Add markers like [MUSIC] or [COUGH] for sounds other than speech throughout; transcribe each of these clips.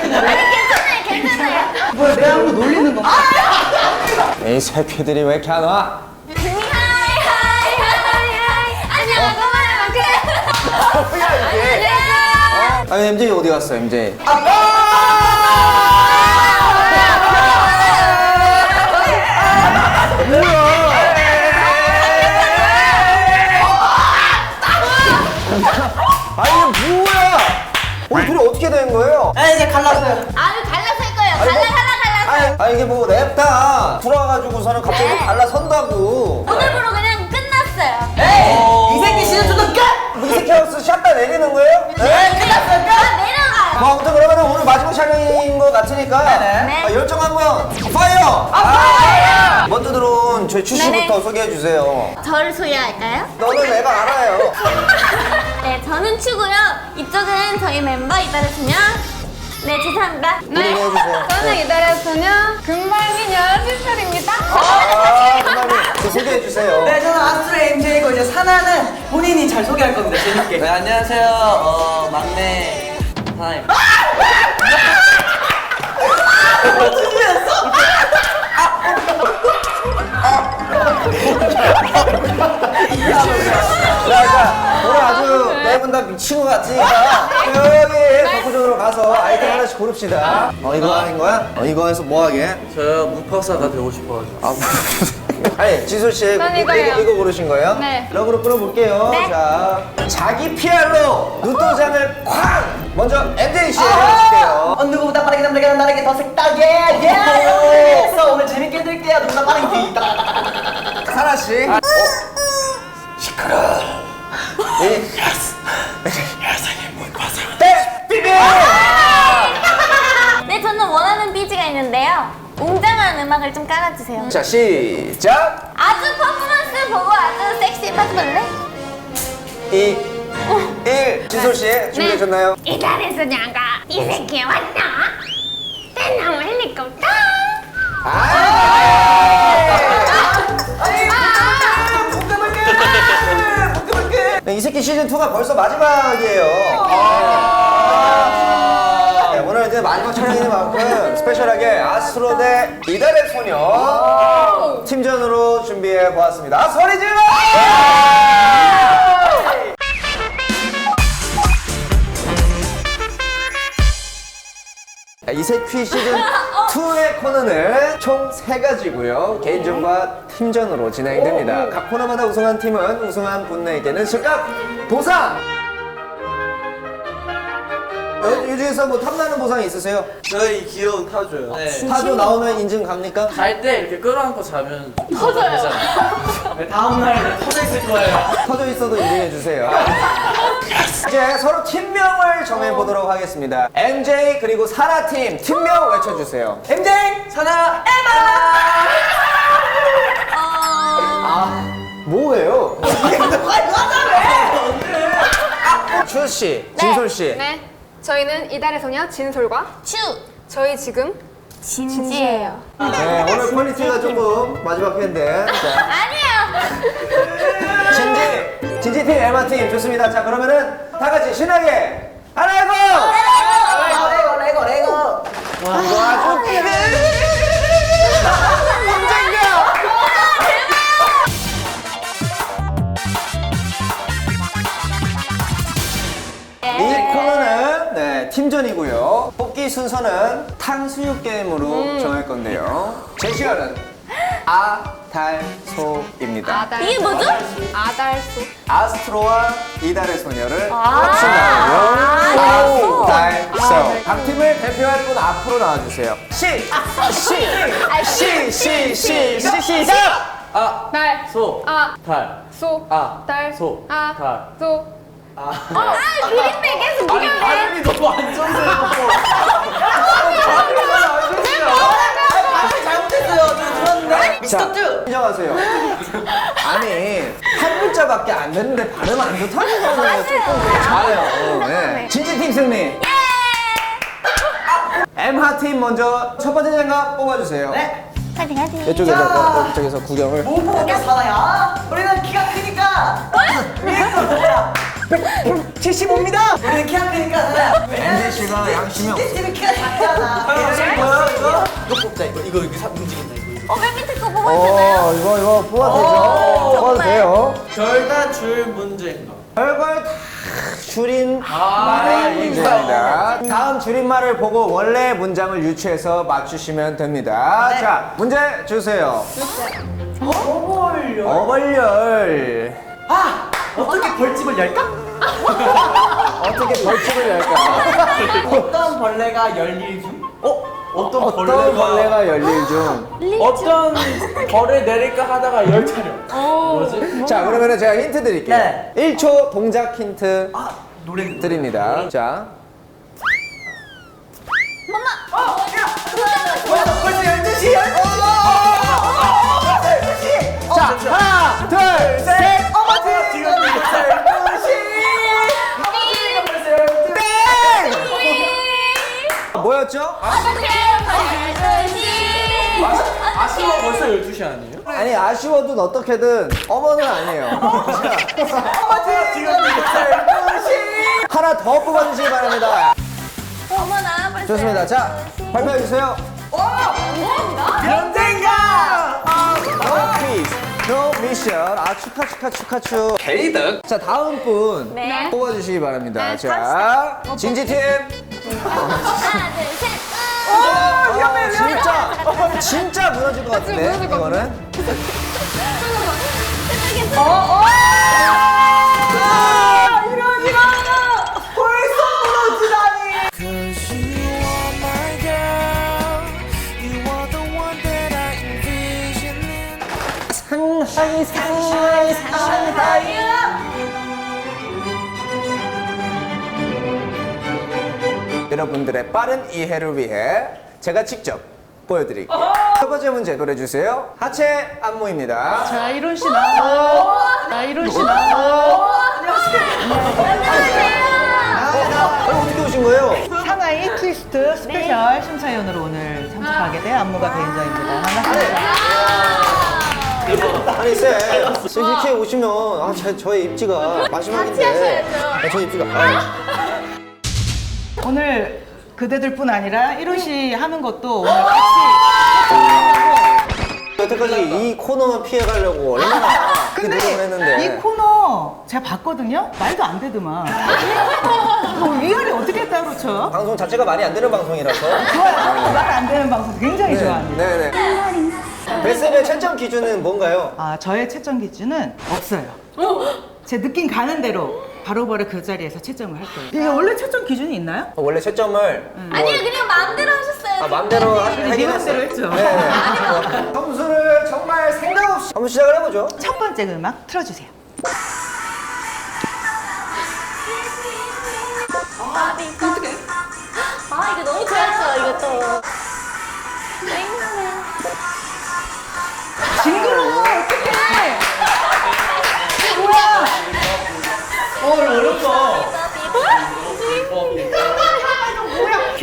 괜찮아요, 괜찮아요. 뭐야 내 한번 놀리는 거이 새끼들이 왜 이렇게 안 와? 하이, 하이, 하이, 하이. 안녕하세요. 뭐야 이게? 안녕하세요. 아니 MJ 어디 갔어 MJ? 아니 이게 뭐야? 우리 둘이 어떻게 된 거예요? 아 이제 갈라서요 아유, 갈라서 할 거예요. 갈라, 갈라, 갈라서. 아니, 아니 이게 뭐 랩다 돌아와가지고서는 갑자기 네. 갈라 선다고 오늘부로 그냥 끝났어요. 에이 이 새끼 시즌 2도 끝! 뭐 하우스 샷다 내리는 거예요? 네 끝났어요 끝! 아, 내려가요. 뭐 아무튼 그러면 오늘 마지막 촬영인 것 같으니까 네네. 아, 열정 한번 파이어! 아, 먼저 들어온 저희 네네. 소개해 주세요 저를 소개할까요? 너는 내가 알아요 [LAUGHS] 네, 저는 추고요. 이쪽은 저희 멤버 이달의 소녀. 네, 죄송합니다. 네. 해주세요 저는 이달의 소녀 금발미녀 신설입니다. 아 그만이 그 소개해 주세요 네 저는 아스트로 MJ고 이제 사나는 본인이 잘 소개할 겁니다 재밌게 네 안녕하세요 어 막내 사나입니다 자, 자, 오늘 아주 네분 다 미친 것 같으니까 여기 덕후적으로 가서 아이템 하나씩 고릅시다 어 이거 하는 거야? 어 이거 해서 뭐 하게? 저요 무파사가 되고 싶어가지고 아, 아니 지수 씨난 이거, 이거예요. 이거, 고르신 거예요? 네. 러브로 끌어볼게요. 네. 자, 자기 피알로 눈도장을 쾅! 먼저 MJ 씨 해주실게요. 어, 누구보다 빠르게 남들게 난 나에게 더 색다르게 예! 그래서 오늘 재밌게 해드릴게요 누구보다 빠르게 뒤 사라 씨. 어? 시끄러. 이 네, 비비! 네, 저는 원하는 삐지가 있는데요. 웅장한 음악을 좀 깔아주세요. 자, 시작. 아주 퍼포먼스 보고 아주 섹시 파트볼래? 2, 1. 지수 씨 준비되셨나요? 이달의 소녀가 이 새끼 왔나? 떼나무 헬리콥터? 네, 이 새끼 시즌 2가 벌써 마지막이에요. 네, 오늘 이제 마지막 촬영인 만큼 스페셜하게 아스트로 대 이달의 소녀 팀전으로 준비해 보았습니다. 소리 질러! 이세퀴 시즌 2의 코너는 총 3가지고요. 개인전과 팀전으로 진행됩니다. 각 코너마다 우승한 팀은 우승한 분에게는 즉각 보상! 요, 요 중에서 뭐 탐나는 보상이 있으세요? 저희 귀여운 타조요 네. 타조 나오면 인증 갑니까? 잘 때 이렇게 끌어안고 자면 터져요 네, 다음날 터져 있을 거예요 터져 있어도 인증해 주세요. [LAUGHS] 이제 서로 팀명을 정해 보도록 하겠습니다. MJ 그리고 사라 팀 팀명 외쳐주세요. MJ 사나 아 뭐예요? 추 씨, 진솔 씨. 네. 저희는 이달의 소녀 진솔과 추! 저희 지금 진지해요. 네, 오늘 퀄리티가 조금 마지막 회인데. 자, 아니에요! 진지, 진지 팀, 에마 팀 좋습니다. 자, 그러면은 다 같이 신나게 하나고. 레고 레고 레고 아주 이 코너는 네, 팀전이고요. 뽑기 순서는 탕수육 게임으로 정할 건데요. 제 시간은 아, 달, 소입니다. 아달 이게 뭐죠? 아달소 아스트로와 이달의 소녀를 아, 합친. 아, 달, 소. 각 팀을 대표할 분 앞으로 나와주세요. 시, 시, 시, 시, 시, 시, 시작! 아! 달 소! 아, 달! 소, 아! 달, 소! 아, 달! 소. 아, 비린내 계속 아니 비린내. 발음이 너무 안 좋으세요 잘 [LAUGHS] 저 들었는데 미스터 쭈 인정하세요. 아니, 한 글자밖에 안 됐는데 발음 안 좋다는 거는 조금 잘해요. 네. 진지팀 승리. 엠하 팀 먼저 첫 번째 장갑 뽑아주세요. 네 파이팅, 파이팅. 이쪽에서, 이쪽에서 구경을. 못 보고 사나야 우리는 키가 크니까 위에서 뭐야 175입니다. 우리는 크니까 하나. MZ 씨가 양심이 없어. 지금 키가 작잖아. 뭐야 이거? 이거 뽑자 이거 이거 이거 사 움직인다 이거. 어, 맨 밑에 거 보고 있잖아요. 어, 이거, 이거 뽑아도 되죠? 뽑아도 돼요. 별다 줄 문제인가? 별걸 다 줄인 아, 말의 문제입니다. 다음 줄임말을 보고 원래 문장을 유추해서 맞추시면 됩니다. 자, 문제 주세요. 어벌려. 어벌열. 아 어떻게 벌집을 열까? 어떻게 벌칙을 열까? 어떤 벌레가 열일 중? 어? 어떤, 어떤 벌레가, 벌레가 열릴 중? 어떤 벌을 내릴까 하다가 열 차려. 뭐지? 자, 그러면 제가 힌트 드릴게요. 네. 1초 동작 힌트 아 노래. 드립니다. 자, 벌써 12시? 자, 하나, 둘, 셋. 어머 지금 벌써 12시. 뭐였죠? 아쉬워 벌써 12시 아니에요? 아니 아쉬워도 어떻게든 어머는 아니에요. 어머 [LAUGHS] 지금 벌써 12시. 하나 더 뽑아주시기 바랍니다. 어머나, 벌써. 좋습니다. 자, 발표해 주세요. 언젠가. No quiz, no mission. 아 축하 축하 축하 축. 개이득. 자 다음 분 네. 뽑아주시기 바랍니다. 네, 자, 진지 팀. 하나, 둘, 셋. 어, 진짜 진짜 무너질 것 같은데 이거는. 아, 이런 이런. 벌써 무너지다니. 상하이 상하이 상하이. 여러분들의 빠른 이해를 위해 제가 직접 보여드릴게요. 첫 번째 문제 노래 주세요. 하체 안무입니다. 자, 이론 씨 나와. 자, 이론 씨 나와. 어, 어떻게 오신 거예요? 상하이 트위스트 스페셜 심사위원으로 오늘 참석하게 된 안무가 배인정입니다. 반갑습니다. 아니 쌤, 쌤 이렇게 오시면 아 저, 저의 입지가 마지막인데 하셔야죠. 아, 저의 입지가 아, 오늘 그대들뿐 아니라 이론 씨 하는 것도 오늘 같이 여태까지 이 코너만 피해가려고 얼마나 그 노력을 근데 했는데 이 코너 제가 봤거든요. 말도 안 되더만. 뭐 위아래 어떻게 따로 쳐? 방송 자체가 많이 안 되는 방송이라서 좋아요. 말 안 되는 방송 굉장히 좋아합니다. 네네 베스트의 채점 기준은 뭔가요? 아 저의 채점 기준은 없어요. 제 느낌 가는 대로 바로바로 그 자리에서 채점을 할 거예요. 이게 원래 채점 기준이 있나요? 원래 채점을 아니요, 그냥 마음대로 하셨어요. 아, 맘대로 하시- 하긴 네 했어요. 맘대로 했죠. 네. 점수를 정말 생각 없이 한번 시작을 해보죠. 첫 번째 음악 틀어주세요. 바비, 어떻게? 아, 이거 너무 좋았어, 이것도. 징그러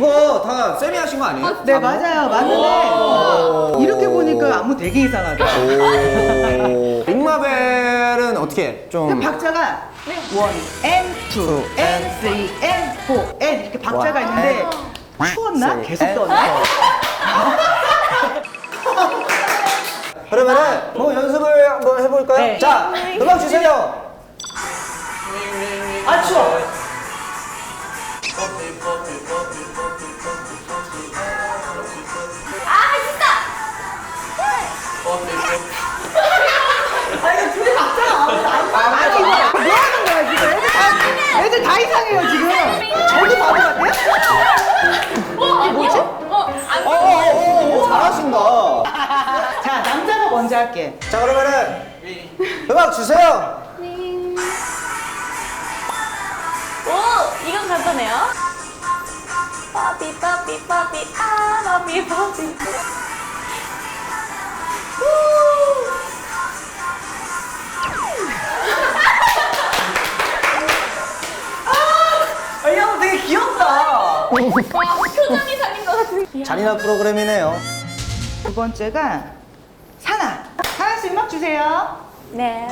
이거 다 쌤이 하신 거 아니에요? 네 맞아요 맞는데 이렇게 보니까 안무 되게 이상하다 오. 빅마벨은 어떻게 좀 박자가 원, N, 투, N, 쓰리, N, 포, N 이렇게 박자가 원, 있는데 추웠나? 쓰리, 계속 N, 떠네 [LAUGHS] 그러면은 뭐 연습을 한번 해볼까요? 네. 자, 음악 주세요. 아 추워. 아. 아니 이거 뭐 하는 거야 지금 애들 다, 애들 다 이상해요 지금 저도 바보 같아요? 이게 뭐지? 어, 안 어, 어, 어, 어, 잘하신다. 자 남자가 먼저 할게 자, 그러면은 음악 주세요. 오, 이건 간단해요. 빠비, 빠비, 빠비, 아, 빠비, 빠비. 우. 귀엽다. 와, 표정이 살린 것 같은. 잔인한 프로그램이네요. 두 번째가 사나. 사나 씨 음악 주세요. 네.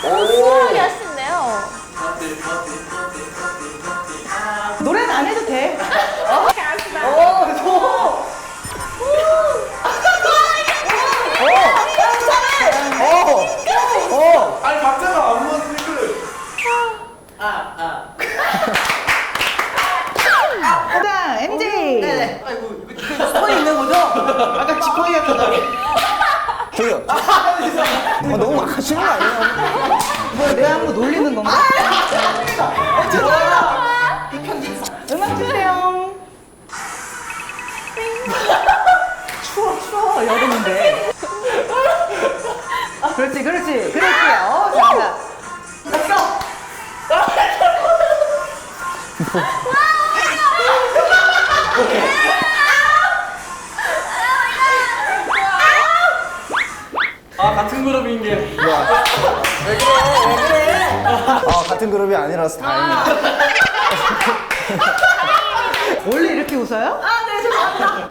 수월이 하시네요. 노래는 안 해도 돼. 어? 어 오, 좋아. 아이고 이거 이거 스톤이 있는 거죠? 아까 지팡이 같았다. 아, 저요. 아, 너무 막 하시는 거 아니에요? 뭐야 내가 한 거 놀리는 건가? 아, 죄송합니다. 이 편지. 음악 주세요. 추워 추워 여름인데. 그렇지 그렇지 그렇지. 어 잘한다. 됐어. [LAUGHS] 같은 그룹인 게. 아, 같은 그룹이 아니라서 다행이다. [LAUGHS] 원래 이렇게 웃어요?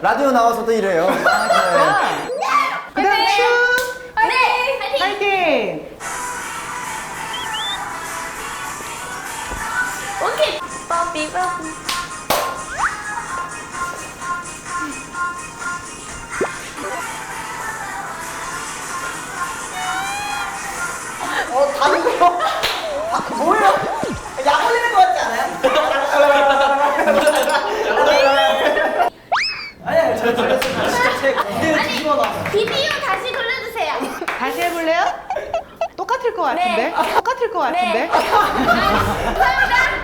라디오 나와서도 이래요. 네. 그다음 춤 네, 파이팅! 파이팅. 오케이. 뽀삐 뽀삐. 뭐예요? 약 올리는 거 같지 않아요? 아니야 저저 진짜 제 놨어. 비디오 다시 돌려주세요. 다시 해볼래요? 똑같을 것 같은데? 네. 똑같을 것 같은데? 네.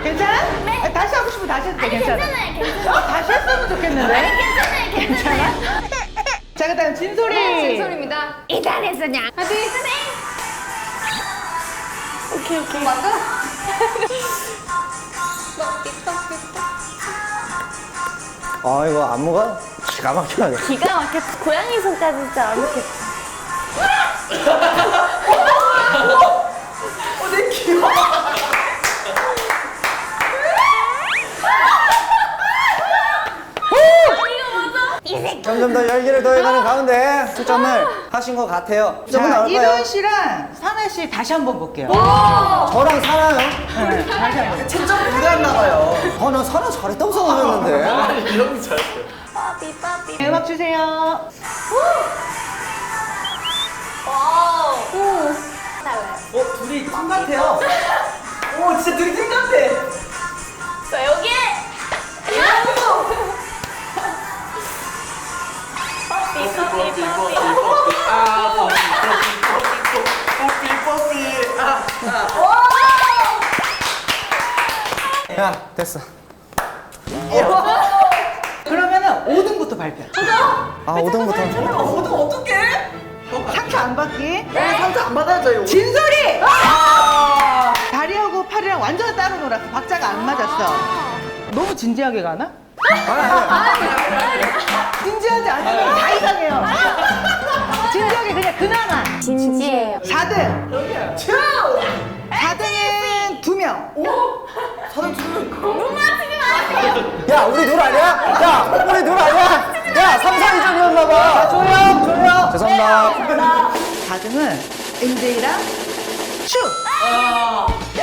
괜찮아? 네. 아, 다시 하고 싶으면 다시 해도 돼, 아니 괜찮아. 괜찮아요, 괜찮아요. 다시 했으면 좋겠는데? 아니 괜찮아요, 괜찮아요. 자, 그 다음 진소리. 네, 진솔입니다. 이달에서냐? 하트. 오케이 오케이. 맞아? 뻑뻑 뻑뻑. 아, 이거 안무가 기가 막혀야 기가 막혀. 고양이 손까지 진짜. 어내 귀여워. 점점 더 열기를 더해가는 가운데 수점을 하신 것 같아요. 자, 나올까요? 이도현 씨랑 사나 씨 다시 한번 볼게요. 저랑 사나요? 네, 다시 한번. 채점 불가했나 봐요. 아, 난 사나 잘했다고 생각했는데. 아니 이런 거 잘했어요. 뽀삐. 네, 음악 주세요. 오. 달라요. 어 둘이 팀 같아요. 오 진짜 둘이 팀 같아. 자 여기. 뽀삐 뽀삐 뽀삐 뽀삐 뽀삐. 뽀삐. 아 뽀삐 뽀삐 뽀삐 뽀삐. 아. 야, 됐어. 그러면은 5등부터 발표. 아, 5등부터. 어 어떡 어떡해? 상처 안 받기. 네 상처 안 받아야죠 이거. 진소리! 다리하고 팔이랑 완전 따로 놀았어. 박자가 안 맞았어. 너무 진지하게 가나? 진지하지 않으면 다 이상해요. [LAUGHS] 진지하게 그냥 그나마. 진지해요. 4등. 4등은 2명. 사람 주는 무마치지 마세요. 야, 우리 둘 아니야? 야, 우리 둘 아니야? 야, 3, 4, 2점이었나 봐. 조용, 조용. 죄송합니다. 4등은 MJ랑 추.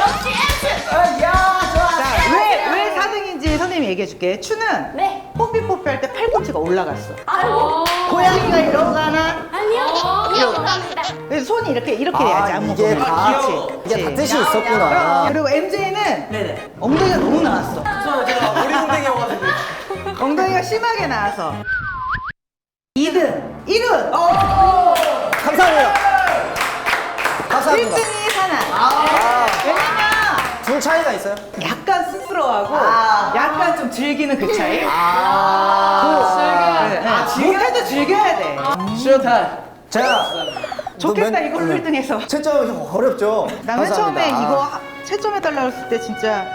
역시 엑스. 아야 좋아. 자, 왜, 왜 4등인지 선생님이 얘기해 줄게. 추는 네. 뽀삐뽀삐 할 때 팔꿈치가 올라갔어. 아이고. 고양이가 이러고 가나? 아니요. 갑니다. 그래서 손이 이렇게 이렇게 돼야지 아, 안무 이게 보면. 다, 그렇지. 이게 다 그렇지. 뜻이 있었구나. 그리고 MJ는 네네. 엉덩이가 너무 나왔어. 저 제가 오리궁뎅이여가지고. [LAUGHS] 엉덩이가 심하게 나와서 2등, 1등, 감사합니다. 감사합니다. 1등이 사나. 왜냐면 둘 차이가 있어요? 약간 쑥스러워하고 약간 좀 즐기는 그 차이. 아. 네, 네. 못해도 즐겨야 돼. 쇼타임. 제가 좋겠다 너 맨- 이걸로 네. 1등 해서. 채점 어렵죠? 나는 감사합니다. 처음에 아, 이거 채점해 달라고 했을 때 진짜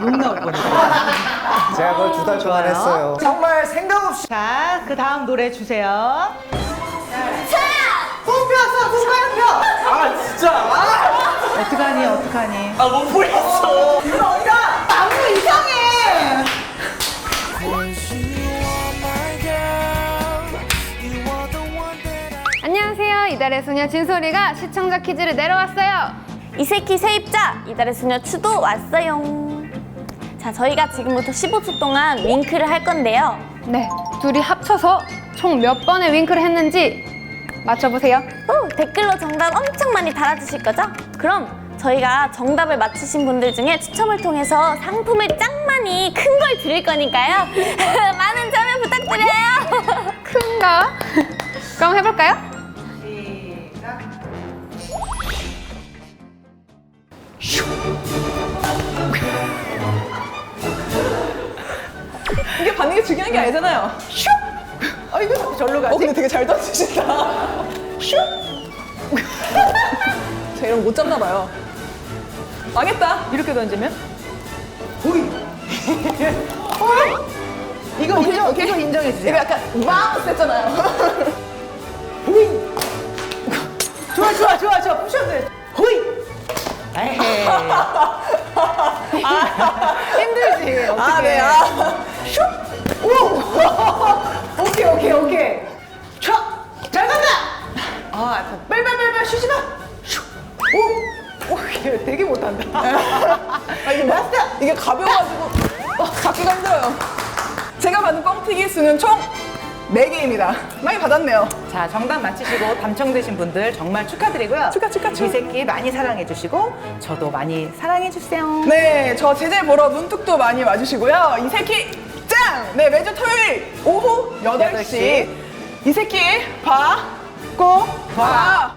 욕 나올 뻔했어. [LAUGHS] 제가 그걸 두 달 동안 좋아요. 했어요. 정말 생각 없이 자, 그 다음 노래 주세요. 펴서 뽕 펴. 아 진짜. 어떡하니 어떡하니. 아못 보겠어. 안무 이상해. 안녕하세요. 이달의 소녀 진솔이가 시청자 퀴즈를 내려왔어요. 이세키 세입자 이달의 소녀 추도 왔어요. 자, 저희가 지금부터 15초 동안 윙크를 할 건데요. 네, 둘이 합쳐서 총 몇 번의 윙크를 했는지 맞춰보세요. 후, 댓글로 정답 엄청 많이 달아주실 거죠? 그럼 저희가 정답을 맞히신 분들 중에 추첨을 통해서 상품을 짱 많이 큰 걸 드릴 거니까요. [LAUGHS] 많은 참여 부탁드려요. [LAUGHS] 큰가? 그럼 해볼까요? 이게 반응이 중요한 게 아니잖아요. 슈! 어 이거 절로 가지? 어, 근데 되게 잘 던지신다. 슉! 저 [LAUGHS] 이런 거못 잡나 봐요. 망했다. 이렇게 던지면? 호이. [LAUGHS] 이거 인정, 계속 인정해 이거 주세요. 약간 마우스 했잖아요. [LAUGHS] 좋아, 좋아, 좋아, 좋아. 푸셔도 호이. 에이. 힘들지. 어떡해. 아, 네. 아. 슉. 오. [LAUGHS] 오케이, 오케이, 오케이. 촥. 잘 간다. 아, 빨빨빨빨 쉬지 마. 슉. 오. 오, 되게 못한다. 아, 이게 마스터! 이게 가벼워가지고 어, 갖기가 힘들어요. 제가 받은 뻥튀기 수는 총 4개입니다. 많이 받았네요. 자, 정답 맞히시고 당첨되신 분들 정말 축하드리고요. 축하, 축하, 축하. 이 새끼 많이 사랑해 주시고 저도 많이 사랑해 주세요. 네, 저 제재 보러 문득도 많이 와주시고요. 이 새끼 짱! 네, 매주 토요일 오후 8시, 8시. 이 새끼 봐, 꼭 봐.